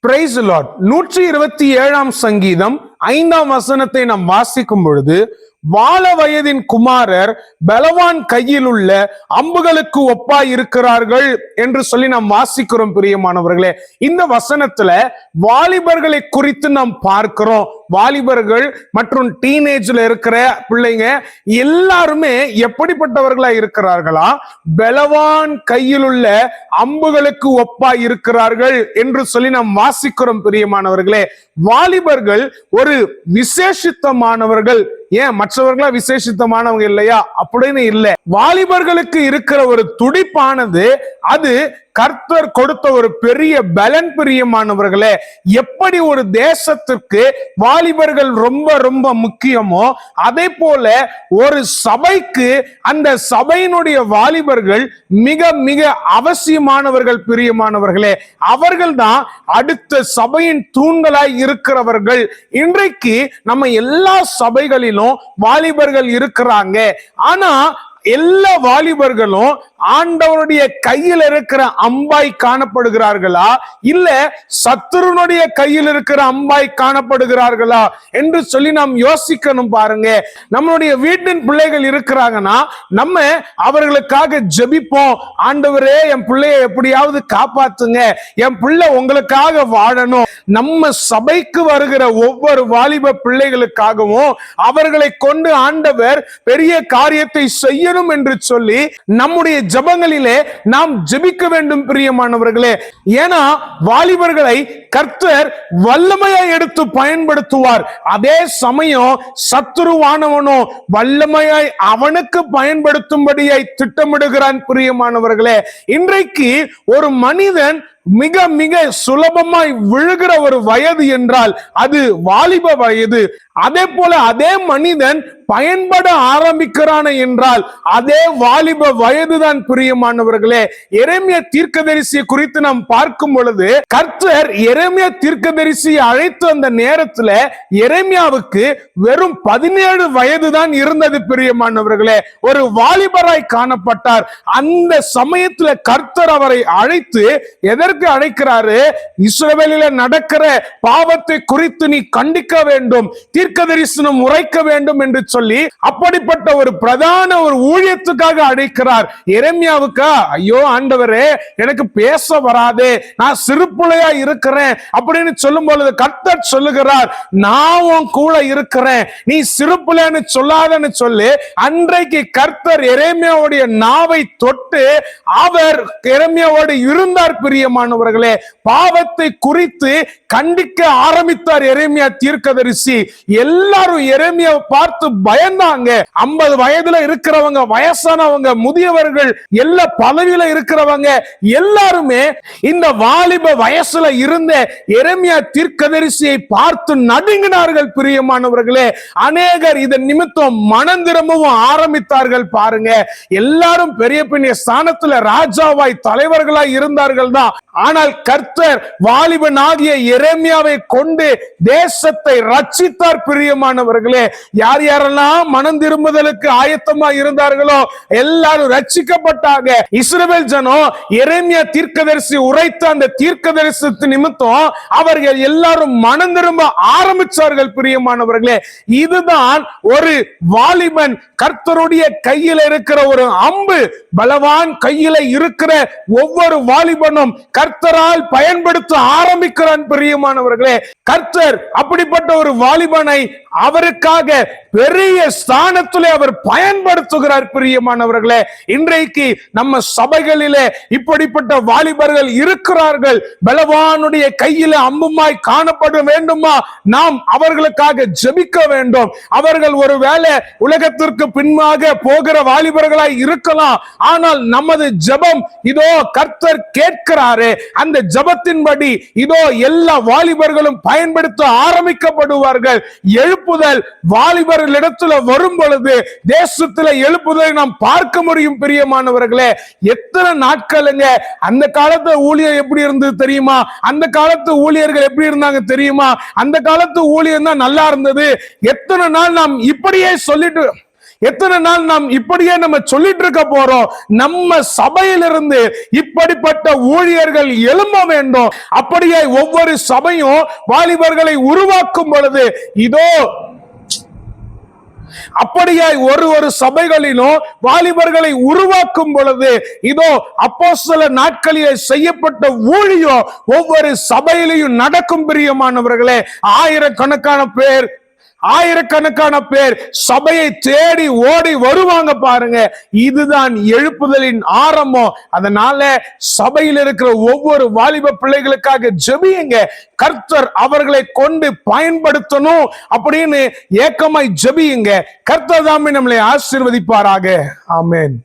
Price Lord நூற்றி இருபத்தி ஏழாம் சங்கீதம் ஐந்தாம் வசனத்தை நாம் வாசிக்கும் பொழுது வாழ வயதின் குமாரர் பலவான் கையில் உள்ள அம்புகளுக்கு ஒப்பாய் இருக்கிறார்கள் என்று சொல்லி நாம் வாசிக்கிறோம் பிரியமானவர்களே. இந்த வசனத்துல வாலிபர்களை குறித்து நாம் பார்க்கிறோம். வாலிபர்கள் மற்றும் டீனேஜ்ல இருக்கிற பிள்ளைங்க எல்லாருமே எப்படிப்பட்டவர்களா இருக்கிறார்களா? பலவான் கையில் உள்ள அம்புகளுக்கு ஒப்பா இருக்கிறார்கள் என்று சொல்லி நாம் வாசிக்கிறோம் பிரியமானவர்களே. வாலிபர்கள் ஒரு விசேஷித்தமானவர்கள். ஏன்? மற்றவர்களா விசேஷித்தமானவங்க இல்லையா? அப்படின்னு இல்லை. வாலிபர்களுக்கு இருக்கிற ஒரு துடிப்பானது அது கர்த்தர் கொடுத்த ஒரு பெரிய பலன் பிரியமானவர்களே எப்படி ஒரு தேசத்திற்கு வாலிபர்கள் ரொம்ப ரொம்ப முக்கியமோ அதே போல ஒரு சபைக்கு அந்த சபையினுடைய வாலிபர்கள் மிக மிக அவசியமானவர்கள் பிரியமானவர்களே அவர்கள் தான் அடுத்த சபையின் தூண்களாய் இருக்கிறவர்கள். இன்றைக்கு நம்ம எல்லா சபைகளிலும் வாலிபர்கள் இருக்கிறாங்க. ஆனா எல்லா வாலிபர்களும் ஆண்டவருடைய கையில் இருக்கிற அம்பாய் காணப்படுகிறார்களா? இல்ல சத்துருனுடைய கையில் இருக்கிற அம்பாய் காணப்படுகிறார்களா? என்று சொல்லி நாம் யோசிக்கணும் பாருங்க. நம்மளுடைய வீட்டின் பிள்ளைகள் இருக்கிறாங்கன்னா நம்ம அவர்களுக்காக ஜெபிப்போம். ஆண்டவரே என் பிள்ளைய எப்படியாவது காப்பாத்துங்க. என் பிள்ளை உங்களுக்காக வாழணும். நம்ம சபைக்கு வருகிற ஒவ்வொரு வாலிப பிள்ளைகளுக்காகவும் அவர்களை கொண்டு ஆண்டவர் பெரிய காரியத்தை செய்யணும் என்று சொல்லி நம்முடைய ஜபங்களிலே நாம் ஜெபிக்க வேண்டும் பிரியமானவர்களே. ஏன்னா வாலிபர்களை கர்த்தர் வல்லமையா எடுத்து பயன்படுத்துவார். அதே சமயம் சத்துருவானவனோ வல்லமையை அவனுக்கு பயன்படுத்தும்படியை திட்டமிடுகிறான் பிரியமானவர்களே. இன்றைக்கு ஒரு மனிதன் மிக மிக சுலபமாய் விழுகிற ஒரு வயது என்றால் அது வாலிப வயது. அதே போல அதே மனிதன் பயன்பட ஆரம்பிக்கிறான என்றால் அதே வாலிப வயதுதான் பிரியமானவர்களே. எரேமிய தீர்க்கதரிசி குறித்து நாம் பார்க்கும் பொழுது கர்த்தர் எரேமியா தீர்க்கதரிசி அழைத்து அந்த நேரத்துல எரேமியாவுக்கு வெறும் பதினேழு வயதுதான் இருந்தது பிரியமானவர்களே. ஒரு வாலிபராய் காணப்பட்டார். அந்த சமயத்துல கர்த்தர் அவரை அழைத்து எதற்கு அழைக்கிறாரு? இஸ்ரவேலில நடக்கிற பாவத்தை குறித்து நீ கண்டிக்க வேண்டும் தீர்க்க தரிசனம் உரைக்க வேண்டும் என்று சொல்லி அப்படிப்பட்ட ஒரு பிரதான ஒரு ஊழியத்துக்காக அழைக்கிறார். எரேமியாவுக்கா ஐயோ ஆண்டவரே எனக்கு பேச வராதே. நான் சிறு பிள்ளையா இருக்கிறேன். அப்படின்னு சொல்லும் பொழுது கர்த்தர் சொல்லுகிறார் நான் உன் கூட இருக்கிறேன். நீ சிறுப்புலன்னு சொல்லாதன்னு சொல்லி. அன்றைக்கு கர்த்தர் எரேமியாவுடைய நாவை தொட்டு அவர் எரேமியாவோடு இருந்தார் பிரியமானவர்களே. பாவத்தை குறித்து கண்டிக்க ஆரம்பித்தார் எரேமியா தீர்க்கதரிசி. எல்லாரும் எரேமியாவை பார்த்து பயந்தாங்க. ஐம்பது வயதுல இருக்கிறவங்க வயசானவங்க முதியவர்கள் எல்லா பதவியில இருக்கிறவங்க எல்லாருமே இந்த வாலிப வயசுல இருந்த எரமியா தீர்க்கதரிசியை பார்த்து நடுங்கினார்கள் பிரியமானவர்களே. அநேகர் இதன் நிமித்தம் மனம் திரும்பவும் ஆரம்பித்தார்கள் பாருங்க. எல்லாரும் பெரிய பெரிய ஸ்தானத்துல ராஜாவாய் தலைவர்களாய் இருந்தார்கள் தான் ஆனால் கர்த்தர் வாலிபன் ஆகிய எரேமியாவை கொண்டு தேசத்தை ரட்சித்தார் பிரியமானவர்களே. யார் யாரெல்லாம் மனம் திரும்புதலுக்கு ஆயத்தமா இருந்தார்களோ எல்லாரும் ரட்சிக்கப்பட்டாங்க. இஸ்ரவேல் ஜனம் எரேமியா தீர்க்கதரிசி உரைத்த அந்த தீர்க்கதரிசத்து நிமித்தம் அவர்கள் எல்லாரும் மனம் திரும்ப ஆரம்பிச்சார்கள் பிரியமானவர்களே. இதுதான் ஒரு வாலிபன் கர்த்தருடைய கையில இருக்கிற ஒரு அம்பு பலவான் கையில இருக்கிற ஒவ்வொரு வாலிபனும் கர்த்தரால் பயன்படுத்த ஆரம்பிக்கிறான் பிரியமானவர்களே. கர்த்தர் அப்படிப்பட்ட ஒரு வாலிபனை அவருக்காக பெரிய ஸ்தானத்திலே அவர் பயன்படுத்துகிறார் பிரியமானவர்களே. இன்றைக்கு நம்ம சபைகளிலே இப்படிப்பட்ட வாலிபர்கள் இருக்கிறார்கள். பலவானுடைய கையில அம்புமாய் காணப்பட வேண்டுமா? நாம் அவர்களுக்காக ஜெபிக்க வேண்டும். அவர்கள் ஒருவேளை உலகத்திற்கு பின்பாக போகிற வாலிபர்களாய் இருக்கலாம். ஆனால் நமது ஜெபம் இதோ கர்த்தர் கேட்கிறாரு. அந்த ஜெபத்தின்படி இதோ எல்லா வாலிபர்களும் பயன்படுத்த ஆரம்பிக்கப்படுவார்கள். எழுப்புதல் வாலிபர்களிடத்துல வரும் பொழுது தேசத்துல எழுப்புதலை நாம் பார்க்க முடியும் பிரியமானவர்களே. எத்தனை நாட்களுங்க அந்த காலத்து ஊழியர் எப்படி இருந்தது தெரியுமா? அந்த காலத்து ஊழியர்கள் எப்படி இருந்தாங்க தெரியுமா? அந்த காலத்து ஊழியர் தான் நல்லா இருந்தது. எத்தனை நாள் நாம் இப்படியே சொல்லிட்டு எத்தனை நாள் நாம் இப்படியே நம்ம சொல்லிட்டு இருக்க போறோம்? நம்ம சபையிலிருந்து இப்படிப்பட்ட ஊழியர்கள் எழும்ப வேண்டும். அப்படியே ஒவ்வொரு சபையும் வாலிபர்களை உருவாக்கும் பொழுது இதோ அப்படியாய் ஒரு ஒரு சபைகளிலும் வாலிபர்களை உருவாக்கும் பொழுது இதோ அப்போ சில நாட்களிலே செய்யப்பட்ட ஊழியம் ஒவ்வொரு சபையிலையும் நடக்கும் பிரியமானவர்களே. ஆயிரக்கணக்கான பேர் ஆயிரக்கணக்கான பேர் சபையை தேடி ஓடி வருவாங்க பாருங்க. இதுதான் எழுப்புதலின் ஆரம்பம். அதனால சபையில் இருக்கிற ஒவ்வொரு வாலிப பிள்ளைகளுக்காக ஜெபியுங்க. கர்த்தர் அவர்களை கொண்டு பயன்படுத்தணும் அப்படின்னு ஏக்கமாய் ஜெபியுங்க. கர்த்தர் தாமே நம்மளை ஆசீர்வதிப்பாராக. ஆமேன்.